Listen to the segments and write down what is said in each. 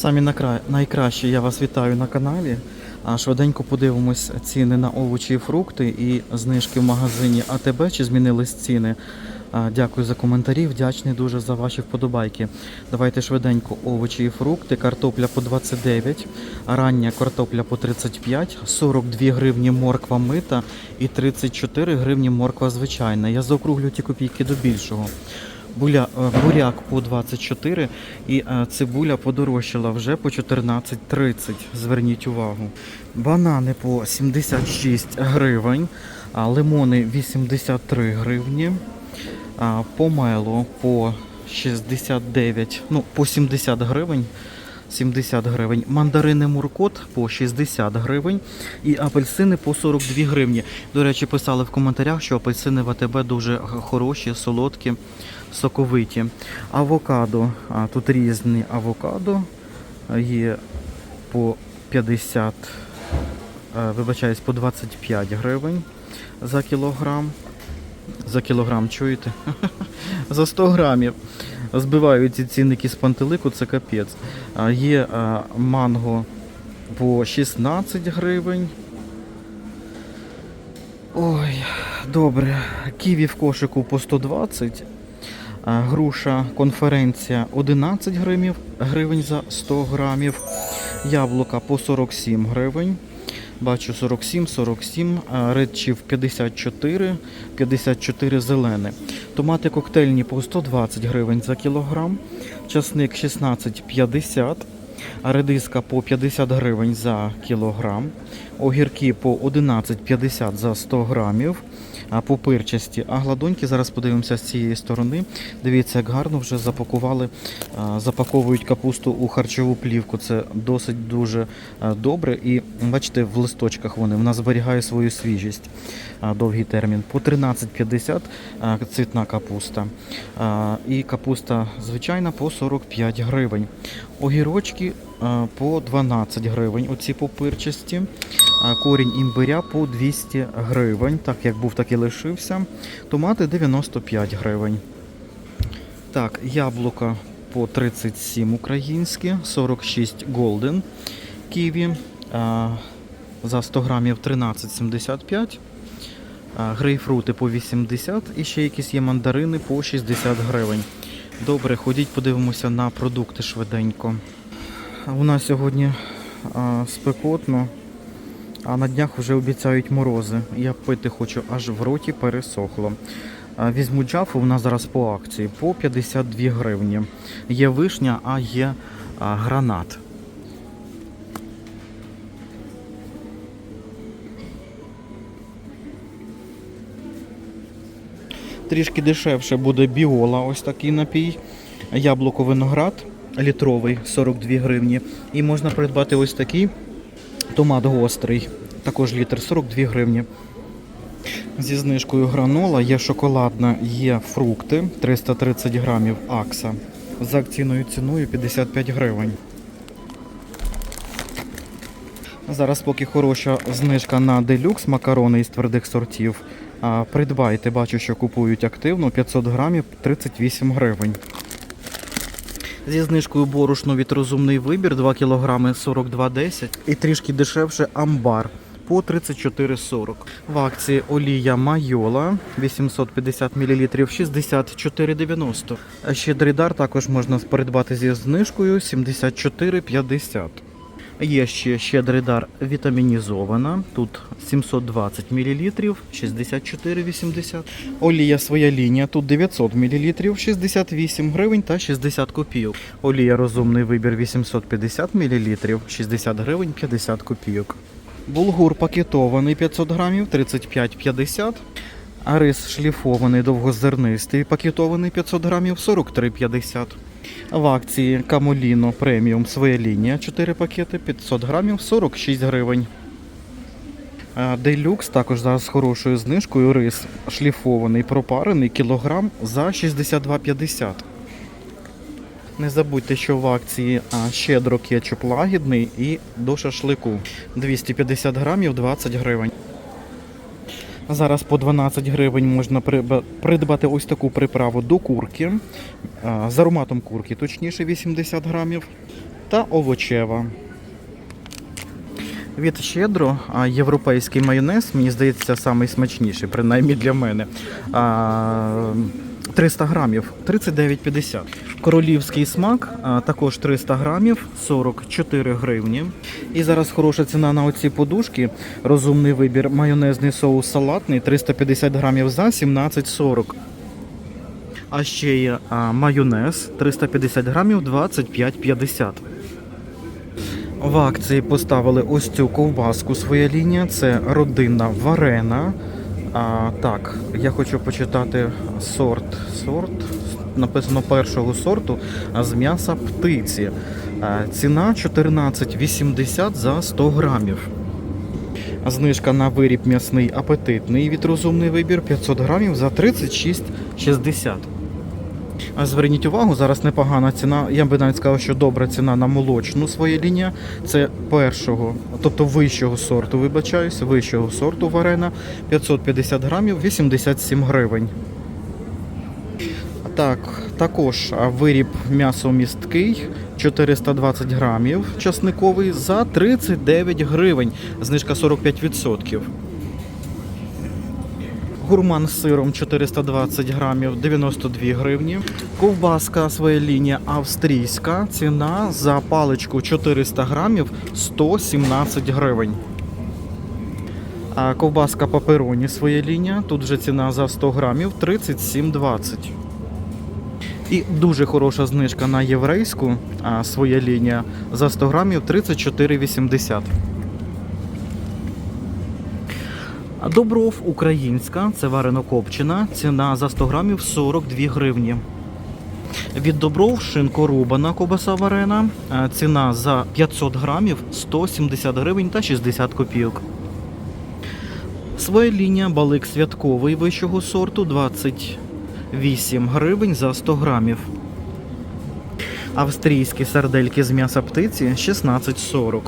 Самі накра- найкращі я вас вітаю на каналі. А швиденько подивимось ціни на овочі і фрукти і знижки в магазині АТБ. Чи змінились ціни? Дякую за коментарі, вдячний дуже за ваші вподобайки. Давайте швиденько овочі і фрукти. Картопля по 29, рання картопля по 35, 42 гривні морква мита і 34 гривні морква звичайна. Я заокруглю ті копійки до більшого. Буля, е, буряк по 24 і е, цибуля подорожчала вже по 14,30. Зверніть увагу. Банани по 76 гривень, лимони 83 гривні, помело по 69, ну по 70 гривень. 70 гривень, мандарини Муркот по 60 гривень і апельсини по 42 гривні. До речі, писали в коментарях, що апельсини в АТБ дуже хороші, солодкі, соковиті. Авокадо, тут різні авокадо є по 50, е, вибачаюсь, по 25 гривень за кілограм. За кілограм, чуєте? За 100 грамів. Збивають ці цінники з пантелику, це капець. Є манго по 16 гривень. Ой, добре. Ківі в кошику по 120. Груша конференція 11 гривень, гривень за 100 грамів. Яблука по 47 гривень. Бачу 47, 47, а редчів 54, 54 зелене. Томати коктейльні по 120 гривень за кілограм, часник 16,50, редиска по 50 гривень за кілограм, огірки по 11,50 за 100 грамів, по. А гладоньки зараз подивимося з цієї сторони. Дивіться, як гарно вже запакували, запаковують капусту у харчову плівку. Це досить дуже добре. І бачите, в листочках вони в нас зберігає свою свіжість довгий термін. По 13,50 а, цвітна капуста. І капуста звичайна по 45 гривень. Огірочки по 12 гривень. Оці попирчасті. Корінь імбиря по 200 гривень. Так як був, так і лишився. Томати 95 гривень. Так, яблука по 37 українські, 46 голден. Ківі за 100 грамів 13,75. А, Грейпфрути по 80 і ще якісь є мандарини по 60 гривень. Добре, ходіть, подивимося на продукти швиденько. У нас сьогодні спекотно, а на днях вже обіцяють морози. Я пити хочу, аж в роті пересохло. Візьму джафу, у нас зараз по акції по 52 гривні. Є вишня, а є гранат. Трішки дешевше буде біола, ось такий напій. Яблуко виноград літровий 42 гривні. І можна придбати ось такий томат гострий, також літр 42 гривні. Зі знижкою гранола є шоколадна, є фрукти 330 грамів акса. За акційною ціною 55 гривень. Зараз поки хороша знижка на делюкс макарони із твердих сортів. Придбайте, бачу, що купують активно 500 грамів 38 гривень. Зі знижкою борошно від розумний вибір 2 кг 42,10 і трішки дешевше амбар по 34,40. В акції олія Майола 850 мл 64,90. А Щедрий дар також можна придбати зі знижкою 74,50. Є ще щедрий дар вітамінізована. Тут 720 мл 64,80. Олія своя лінія. Тут 900 мл 68 гривень та 60 копійок. Олія розумний вибір 850 мл 60 гривень 50 копійок. Булгур пакетований 500 грамів 35,50. А рис шліфований довгозернистий пакетований 500 грамів 43,50. В акції Камоліно преміум своя лінія 4 пакети 500 грамів 46 гривень. Делюкс також зараз з хорошою знижкою рис шліфований пропарений кілограм за 62,50. Не забудьте, що в акції щедро кетчуп лагідний і до шашлику 250 грамів 20 гривень. Зараз по 12 гривень можна придбати ось таку приправу до курки. З ароматом курки, точніше 80 грамів. та овочева. Від щедро європейський майонез, мені здається, найсмачніший, принаймні для мене. А, 300 грамів 39,50. Королівський смак також 300 грамів 44 гривні. І зараз хороша ціна на оці подушки. Розумний вибір. Майонезний соус салатний 350 грамів за 17,40. А ще є майонез 350 грамів 25,50. В акції поставили ось цю ковбаску своя лінія. Це родинна варена. А, так, я хочу почитати сорт. Сорт написано першого сорту з м'яса птиці. А, ціна 14,80 за 100 грамів. Знижка на виріб м'ясний апетитний від розумний вибір 500 грамів за 36,60. Зверніть увагу, зараз непогана ціна. Я би навіть сказав, що добра ціна на молочну своя лінія. Це першого, тобто вищого сорту, вибачаюсь, вищого сорту варена 550 грамів 87 гривень. Так, також виріб м'ясомісткий 420 грамів часниковий за 39 гривень. Знижка 45%. Гурман з сиром 420 грамів 92 гривні. Ковбаска своя лінія австрійська. Ціна за паличку 400 грамів 117 гривень. А ковбаска папероні своя лінія. Тут вже ціна за 100 грамів 37,20. І дуже хороша знижка на єврейську а, своя лінія за 100 грамів 34,80. А Добров українська, це варено-копчена, ціна за 100 грамів 42 гривні. Від Добров шинкорубана кобаса варена, е, ціна за 500 грамів 170 гривень та 60 копійок. Своя лінія балик святковий вищого сорту 28 гривень за 100 грамів. Австрійські сардельки з м'яса птиці 16,40.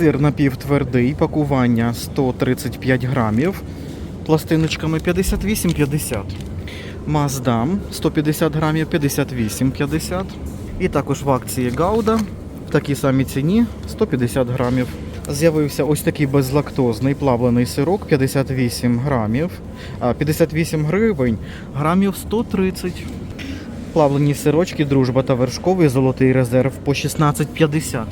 Сир напівтвердий, пакування 135 грамів, пластиночками 58,50. Маздам 150 грамів 58,50. І також в акції Гауда в такій самій ціні 150 грамів. З'явився ось такий безлактозний плавлений сирок 58 грамів, 58 гривень, грамів 130. Плавлені сирочки, дружба та вершковий золотий резерв по 16,50.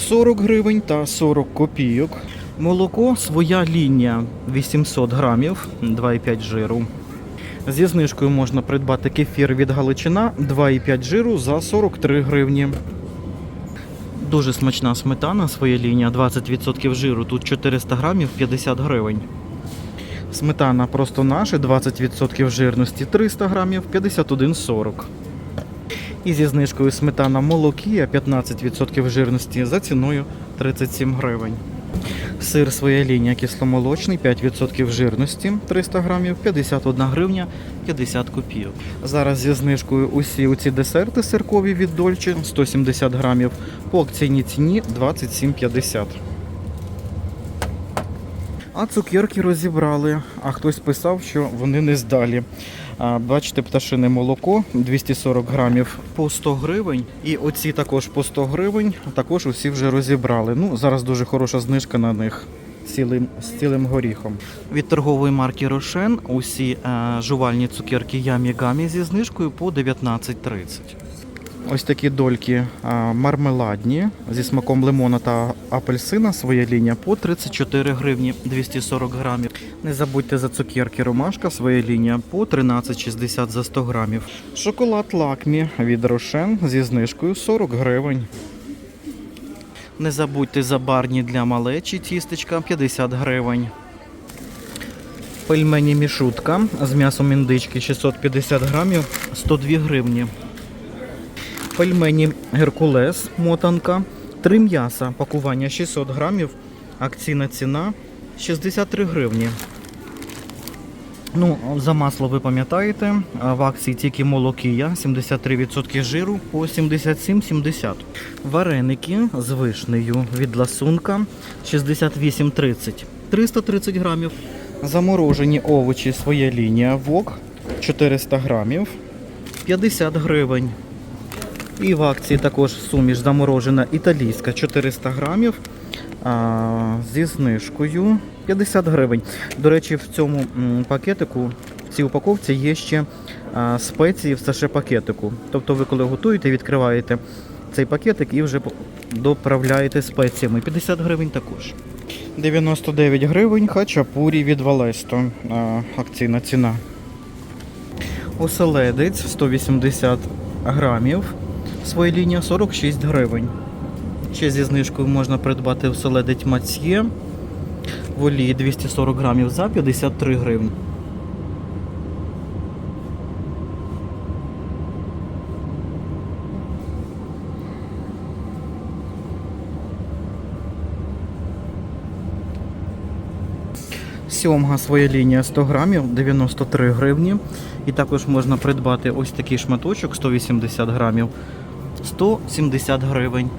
40 гривень та 40 копійок. Молоко своя лінія 800 грамів, 2,5 жиру. Зі знижкою можна придбати кефір від Галичина 2,5 жиру за 43 гривні. Дуже смачна сметана, своя лінія, 20% жиру, тут 400 грамів 50 гривень. Сметана просто наша, 20% жирності 300 грамів 51,40. І зі знижкою сметана молокія 15% жирності за ціною 37 гривень. Сир своя лінія кисломолочний 5% жирності 300 грамів 51 гривня 50 копійок. Зараз зі знижкою усі оці десерти сиркові від Дольче 170 грамів по акційній ціні 27,50. А цукерки розібрали, а хтось писав, що вони не здалі. Бачите, пташине молоко 240 грамів по 100 гривень. І оці також по 100 гривень, також усі вже розібрали. Ну, зараз дуже хороша знижка на них цілим, з цілим горіхом. Від торгової марки Рошен усі е, жувальні цукерки Ямі Гамі зі знижкою по 19,30. Ось такі дольки мармеладні зі смаком лимона та апельсина. Своя лінія по 34 гривні 240 грамів. Не забудьте за цукерки ромашка, своя лінія по 13,60 за 100 грамів. Шоколад лакмі від Рошен зі знижкою 40 гривень. Не забудьте за барні для малечі тістечка 50 гривень. Пельмені мішутка з м'ясом індички 650 грамів 102 гривні. Пельмені Геркулес мотанка. Три м'яса. Пакування 600 грамів. Акційна ціна 63 гривні. Ну, за масло ви пам'ятаєте, в акції тільки молокія, 73% жиру по 77,70. Вареники з вишнею від ласунка 68,30. 330 грамів. Заморожені овочі своя лінія ВОК 400 грамів 50 гривень. І в акції також суміш заморожена італійська 400 грамів а, зі знижкою 50 гривень. До речі, в цьому пакетику, в цій упаковці є ще а, спеції в саше пакетику. Тобто ви коли готуєте, відкриваєте цей пакетик і вже доправляєте спеціями. 50 гривень також. 99 гривень хачапурі від Валесто. А, акційна ціна. Оселедець 180 грамів. Своя лінія 46 гривень. Ще зі знижкою можна придбати оселедець Мацьє в олії 240 грамів за 53 гривні. Сьомга своя лінія 100 грамів 93 гривні. І також можна придбати ось такий шматочок 180 грамів 170 гривень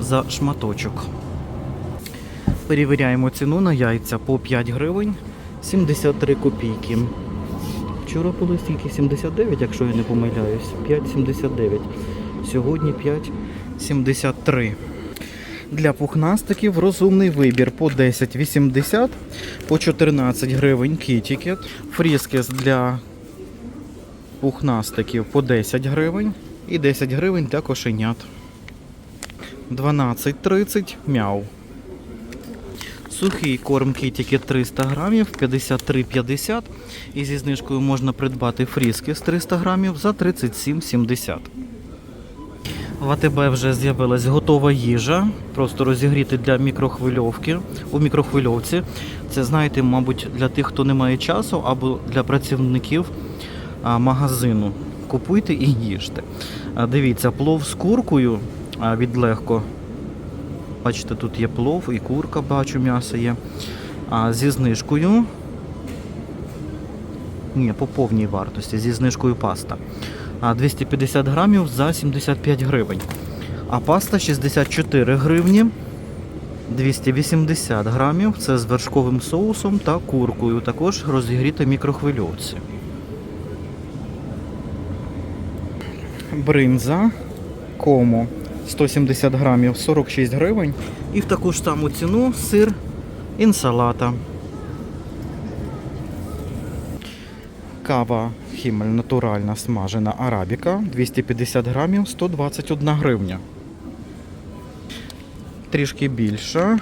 за шматочок. Перевіряємо ціну на яйця по 5 гривень 73 копійки. Вчора було стільки 79, якщо я не помиляюсь. 5,79. Сьогодні 5,73. Для пухнастиків розумний вибір по 10,80, по 14 гривень кітікет. Фріскес для пухнастиків по 10 гривень і 10 гривень для кошенят. 12,30 мяу. Сухий корм кітікет 300 грамів 53,50 і зі знижкою можна придбати фріскес 300 грамів за 37,70. В АТБ вже з'явилась готова їжа, просто розігріти для мікрохвильовки у мікрохвильовці. Це знаєте, мабуть, для тих, хто не має часу, або для працівників магазину. Купуйте і їжте. Дивіться, плов з куркою від легко. Бачите, тут є плов і курка, бачу, м'ясо є. А зі знижкою. Ні, по повній вартості, зі знижкою паста. 250 грамів за 75 гривень. А паста 64 гривні. 280 грамів. Це з вершковим соусом та куркою. Також розігріти мікрохвильовці. Бринза Комо 170 грамів 46 гривень. І в таку ж саму ціну сир інсалата. Кава Хімель натуральна смажена арабіка 250 грамів 121 гривня. Трішки більша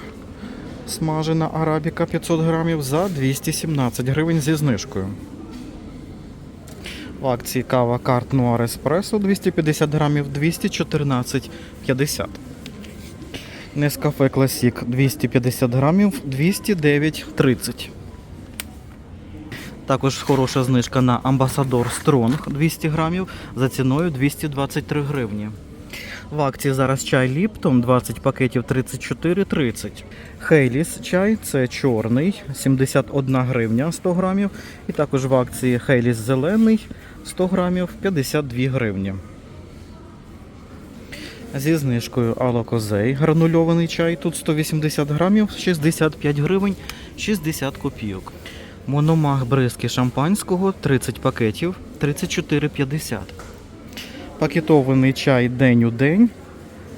смажена арабіка 500 грамів за 217 гривень зі знижкою. В акції кава Карт Нуар Еспресо 250 грамів 214,50. Нескафе Класік 250 грамів 209,30. Також хороша знижка на Амбасадор Стронг 200 грамів за ціною 223 гривні. В акції зараз чай Ліптон 20 пакетів 34,30. Хейліс чай це чорний 71 гривня 100 грамів. І також в акції Хейліс зелений 100 грамів 52 гривні. Зі знижкою Алокозей гранульований чай тут 180 грамів 65 гривень 60 копійок. Мономах бризки шампанського 30 пакетів 34,50. Пакетований чай день у день.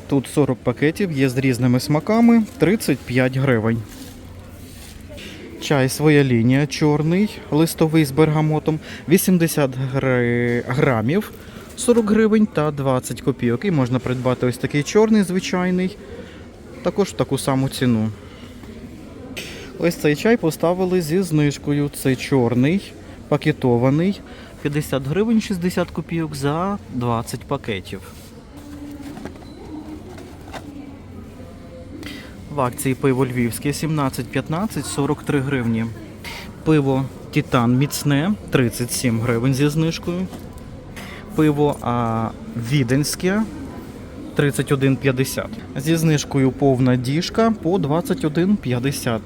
Тут 40 пакетів, є з різними смаками 35 гривень. Чай своя лінія чорний, листовий з бергамотом 80 гри- грамів 40 гривень та 20 копійок. І можна придбати ось такий чорний звичайний, також в таку саму ціну. Ось цей чай поставили зі знижкою. Це чорний, пакетований. 50 гривень 60 копійок за 20 пакетів. В акції пиво львівське 17,15 43 гривні. Пиво Титан міцне 37 гривень зі знижкою. Пиво а, Віденське 31,50. Зі знижкою повна діжка по 21,50.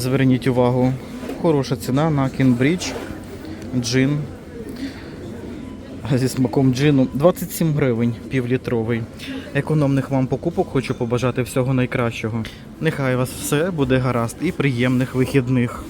Зверніть увагу, хороша ціна на Кінбридж. Джин. Зі смаком джину 27 гривень півлітровий. Економних вам покупок хочу побажати всього найкращого. Нехай вас все буде гаразд і приємних вихідних.